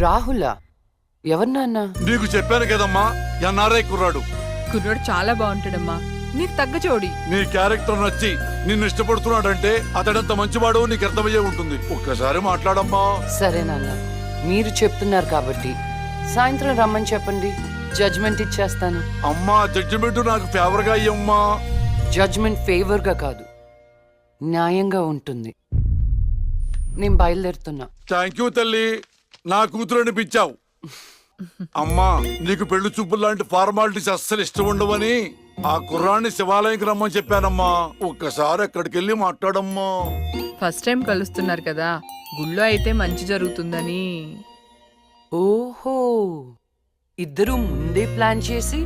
రాహులా. ఎవరు నాన్న? నీకు చెప్పాను కదమ్మా ఎన్ఆర్ఐ కుర్రాడు. కుర్రోడు చాలా బాగుంటాడమ్మా. నీకు తగ్గ జోడి. నీ క్యారెక్టర్ నచ్చి నిన్ను ఇష్టపడుతున్నాడంటే అతడంత మంచివాడు నీకు అర్థమయ్యే ఉంటుంది. ఒక్కసారి మాట్లాడమ్మా. సరే నాన్న మీరు చెప్తున్నారు కాబట్టి సాయంత్రం రమ్మని చెప్పండి. జడ్జ్మెంట్ ఇచ్చేస్తాను. అమ్మా జడ్జిమెంట్ నాకు ఫేవర్గా అయ్యమ్మా జడ్జ్మెంట్ ఫేవర్గా కాదు న్యాయంగా ఉంటుంది. నేను బయలుదేరుతున్నా. థ్యాంక్ యూ తల్లి. నా కూతురు అనిపించావు అమ్మా నీకు పెళ్ళి చూపులు లాంటి ఫార్మాలిటీస్ అస్సలు ఇష్టం ఉండవని ఆ కుర్రాన్ని శివాలయంకి రమ్మని చెప్పానమ్మా. ఒక్కసారి అక్కడికి వెళ్ళి మాట్లాడమ్మా. ఫస్ట్ టైం కలుస్తున్నారు కదా గుళ్ళో అయితే మంచి జరుగుతుందని. ఓహో ఇద్దరు ముందే ప్లాన్ చేసి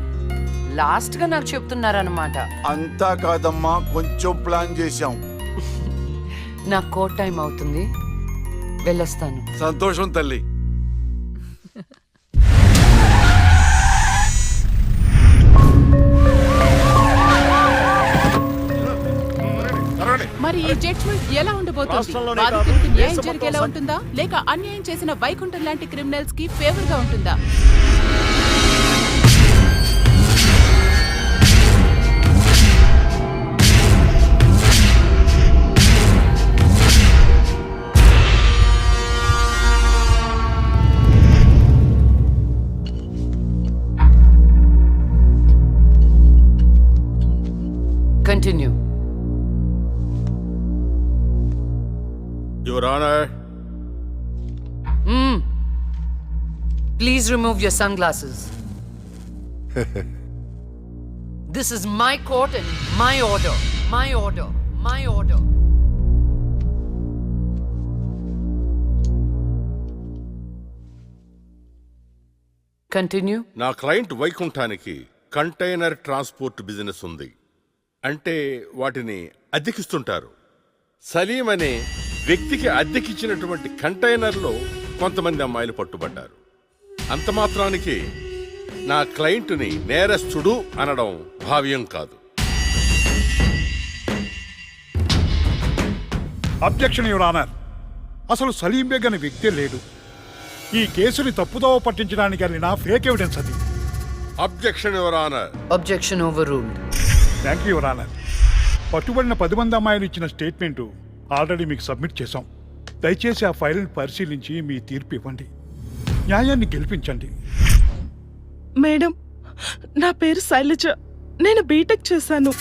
లాస్ట్గా నాకు చెప్తున్నారన్నమాట. అంతా కాదమ్మా కొంచెం ప్లాన్ చేశాం. నా కోట్ టైం అవుతుంది. వెళ్ళొస్తాను. సంతోషం తల్లి. ఈ జడ్జ్మెంట్ ఎలా ఉండబోతోంది? న్యాయం జరిగేలా ఉంటుందా? లేక అన్యాయం చేసిన వైకుంఠం లాంటి క్రిమినల్స్కి ఫేవర్గా ఉంటుందా? Continue your honour please remove your sunglasses this is my court and my order my order my order continue నా క్లయింట్ వైకుంఠానికి కంటైనర్ ట్రాన్స్పోర్ట్ బిజినెస్ ఉంది. అంటే వాటిని అద్దెకిస్తుంటారు సలీం అనే వ్యక్తికి అద్దెకిచ్చినటువంటి కంటైనర్లో కొంతమంది అమ్మాయిలు పట్టుబడ్డారు. అంత మాత్రానికి నా క్లయింట్ని నేరస్తుడు అనడం భావ్యం కాదు. Objection your honour. అసలు సలీం బేగ్ అనే వ్యక్తే లేడు. ఈ కేసుని తప్పుదోవ పట్టించడానికి వెళ్ళిన ఫేక్ ఎవిడెన్స్ అది. Objection your honour. Objection overruled thank you your honour. పట్టుబడిన పది మంది అమ్మాయిలు ఇచ్చిన స్టేట్మెంటు ఆల్రెడీ మీకు సబ్మిట్ చేశాం. దయచేసి ఆ ఫైల్ని పరిశీలించి మీ తీర్పు ఇవ్వండి. న్యాయాన్ని గెలిపించండి. మేడం నా పేరు శైలజ. నేను బీటెక్ చేశాను.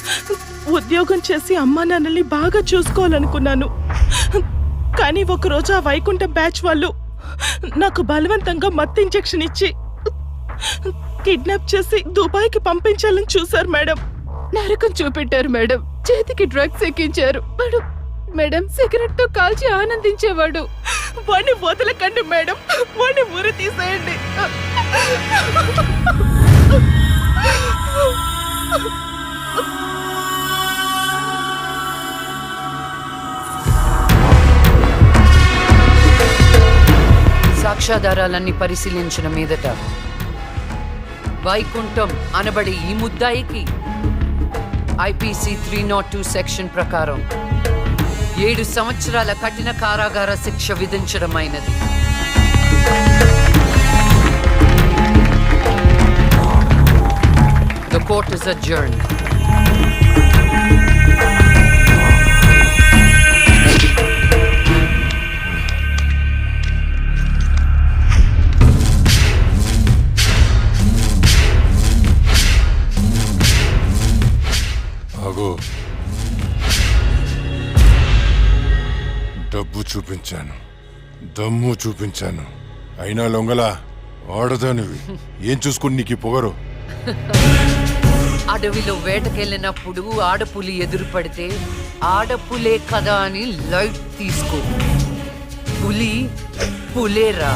ఉద్యోగం చేసి అమ్మా నాన్నల్ని బాగా చూసుకోవాలనుకున్నాను. కానీ ఒకరోజు ఆ వైకుంఠ బ్యాచ్ వాళ్ళు నాకు బలవంతంగా మత్తు ఇంజెక్షన్ ఇచ్చి కిడ్నాప్ చేసి దుబాయ్కి పంపించాలని చూశారు మేడం. నరకం చూపెట్టారు మేడం. చేతికి డ్రగ్స్ ఎక్కించారు. మేడం మేడం సిగరెట్తో కాల్చి ఆనందించేవాడు. వాణ్ణి వదలకండి మేడం వాణ్ణి ఉరి తీసేయండి. సాక్ష్యాధారాలన్నీ పరిశీలించిన మీదట వైకుంఠం అనబడే ఈ ముద్దాయికి IPC three naught two section ప్రకారం ఏడు సంవత్సరాల కఠిన కారాగార శిక్ష విధించడమైనది The court is adjourned. ఆగో డబ్బు చూపించాను. దమ్ము చూపించాను. అయినా లొంగలా ఆడదానివి. ఏం చూసుకుని నీకు పొగరు? అడవిలో వేటకెళ్ళినప్పుడు ఆడపులి ఎదురు పడితే ఆడపులే కదా అని లైట్ తీసుకో. పులి పులేరా?